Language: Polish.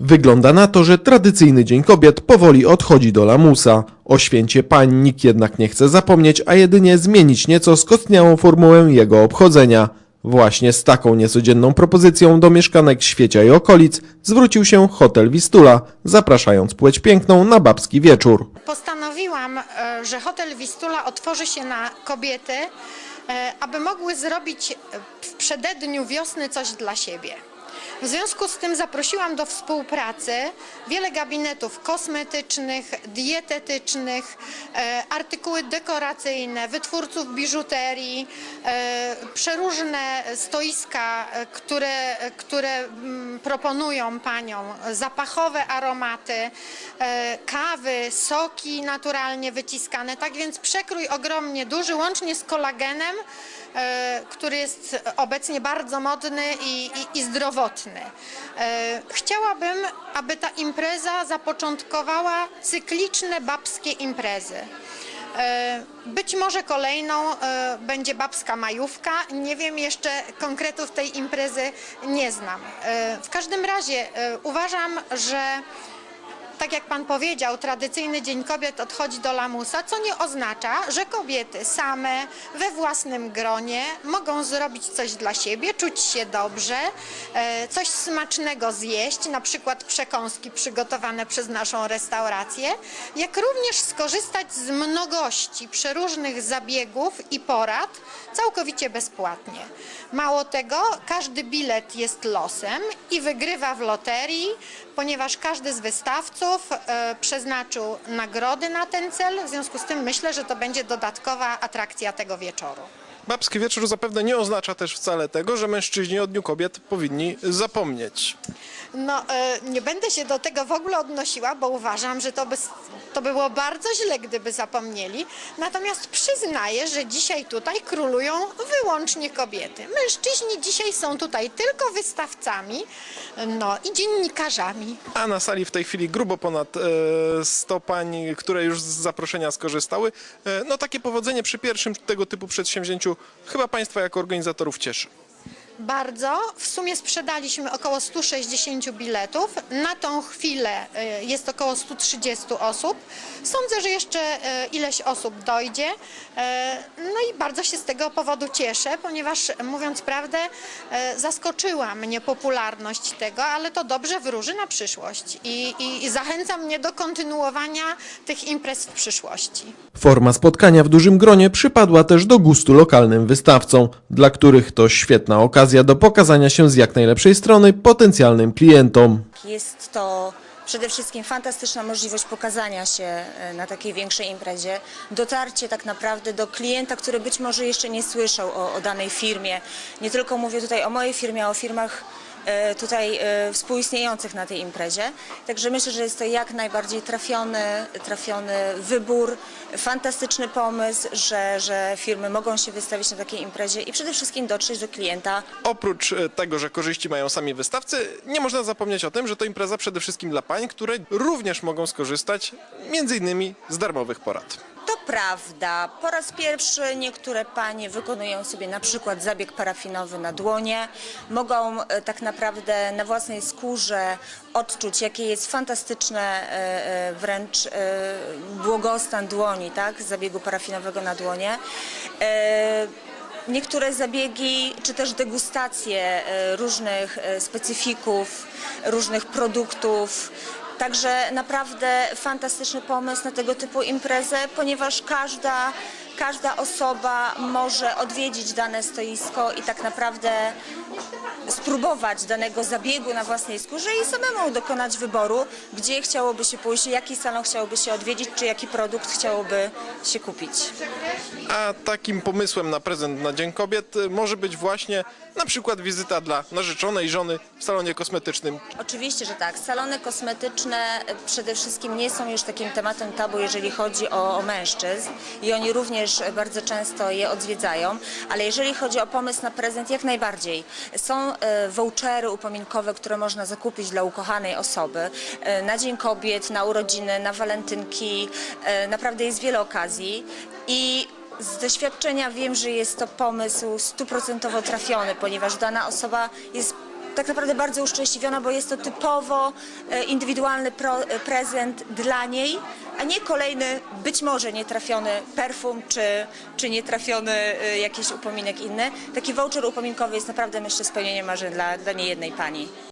Wygląda na to, że tradycyjny Dzień Kobiet powoli odchodzi do lamusa. O święcie pań nikt jednak nie chce zapomnieć, a jedynie zmienić nieco skostniałą formułę jego obchodzenia. Właśnie z taką niecodzienną propozycją do mieszkanek Świecia i okolic zwrócił się Hotel Wistula, zapraszając płeć piękną na babski wieczór. Postanowiłam, e, że hotel Wistula otworzy się na kobiety, e, aby mogły zrobić w przededniu wiosny coś dla siebie. W związku z tym zaprosiłam do współpracy wiele gabinetów kosmetycznych, dietetycznych, e, artykuły dekoracyjne, wytwórców biżuterii, e, przeróżne stoiska, e, które, które mm, proponują paniom zapachowe aromaty, kawy, soki naturalnie wyciskane. Tak więc przekrój ogromnie duży, łącznie z kolagenem, który jest obecnie bardzo modny i, i, i zdrowotny. E, Chciałabym, aby ta impreza zapoczątkowała cykliczne babskie imprezy. E, Być może kolejną e, będzie babska majówka. Nie wiem jeszcze konkretów tej imprezy nie znam. E, W każdym razie e, uważam, że tak jak pan powiedział, tradycyjny Dzień Kobiet odchodzi do lamusa, co nie oznacza, że kobiety same we własnym gronie mogą zrobić coś dla siebie, czuć się dobrze, e, coś smacznego zjeść, na przykład przekąski przygotowane przez naszą restaurację, jak również skorzystać z mnogości przeróżnych zabiegów i porad całkowicie bezpłatnie. Mało tego, każdy bilet jest losem i wygrywa w loterii, ponieważ każdy z wystawców e, przeznaczył nagrody na ten cel. W związku z tym myślę, że to będzie dodatkowa atrakcja tego wieczoru. Babski wieczór zapewne nie oznacza też wcale tego, że mężczyźni o Dniu Kobiet powinni zapomnieć. No, e, nie będę się do tego w ogóle odnosiła, bo uważam, że to by, to by było bardzo źle, gdyby zapomnieli. Natomiast przyznaję, że dzisiaj tutaj królują wyłącznie kobiety. Mężczyźni dzisiaj są tutaj tylko wystawcami, no i dziennikarzami. A na sali w tej chwili grubo ponad e, 100 pań, które już z zaproszenia skorzystały. E, no takie powodzenie przy pierwszym tego typu przedsięwzięciu chyba Państwa jako organizatorów cieszy. Bardzo. W sumie sprzedaliśmy około 160 biletów. Na tą chwilę e, jest około 130 osób. Sądzę, że jeszcze e, ileś osób dojdzie. E, No i bardzo się z tego powodu cieszę, ponieważ mówiąc prawdę, zaskoczyła mnie popularność tego, ale to dobrze wróży na przyszłość i, i, i zachęca mnie do kontynuowania tych imprez w przyszłości. Forma spotkania w dużym gronie przypadła też do gustu lokalnym wystawcom, dla których to świetna okazja do pokazania się z jak najlepszej strony potencjalnym klientom. Jest to przede wszystkim fantastyczna możliwość pokazania się e, na takiej większej imprezie, dotarcie tak naprawdę do klienta, który być może jeszcze nie słyszał o, o danej firmie. Nie tylko mówię tutaj o mojej firmie, a o firmach tutaj e, współistniejących na tej imprezie. Także myślę, że jest to jak najbardziej trafiony, trafiony wybór, fantastyczny pomysł, że, że firmy mogą się wystawić na takiej imprezie i przede wszystkim dotrzeć do klienta Oprócz e, tego, że korzyści mają sami wystawcy, nie można zapomnieć o tym, że to impreza przede wszystkim dla pań, które również mogą skorzystać między innymi z darmowych porad. Prawda. Po raz pierwszy niektóre panie wykonują sobie na przykład zabieg parafinowy na dłonie. Mogą e, tak naprawdę na własnej skórze odczuć, jakie jest fantastyczne e, e, wręcz błogostan dłoni, tak? Zabiegu parafinowego na dłonie. Niektóre zabiegi, czy też degustacje różnych specyfików, różnych produktów. Także naprawdę fantastyczny pomysł na tego typu imprezę, ponieważ każda, każda osoba może odwiedzić dane stoisko i tak naprawdę spróbować danego zabiegu na własnej skórze i samemu dokonać wyboru, gdzie chciałoby się pójść, jaki salon chciałoby się odwiedzić, czy jaki produkt chciałoby się kupić. A takim pomysłem na prezent na Dzień Kobiet e, może być właśnie na przykład wizyta dla narzeczonej żony w salonie kosmetycznym Oczywiście, że tak. Salony kosmetyczne e, przede wszystkim nie są już takim tematem tabu, jeżeli chodzi o, o mężczyzn i oni również bardzo często je odwiedzają, ale jeżeli chodzi o pomysł na prezent, jak najbardziej. Są e, vouchery upominkowe, które można zakupić dla ukochanej osoby e, na Dzień Kobiet, na urodziny, na walentynki. E, naprawdę jest wiele okazji i z doświadczenia wiem, że jest to pomysł stuprocentowo trafiony, ponieważ dana osoba jest tak naprawdę bardzo uszczęśliwiona, bo jest to typowo e, indywidualny e, prezent dla niej, a nie kolejny, być może nietrafiony perfum czy, czy nietrafiony e, jakiś upominek inny. Taki voucher upominkowy jest naprawdę, myślę, spełnieniem marzeń dla, dla niejednej pani.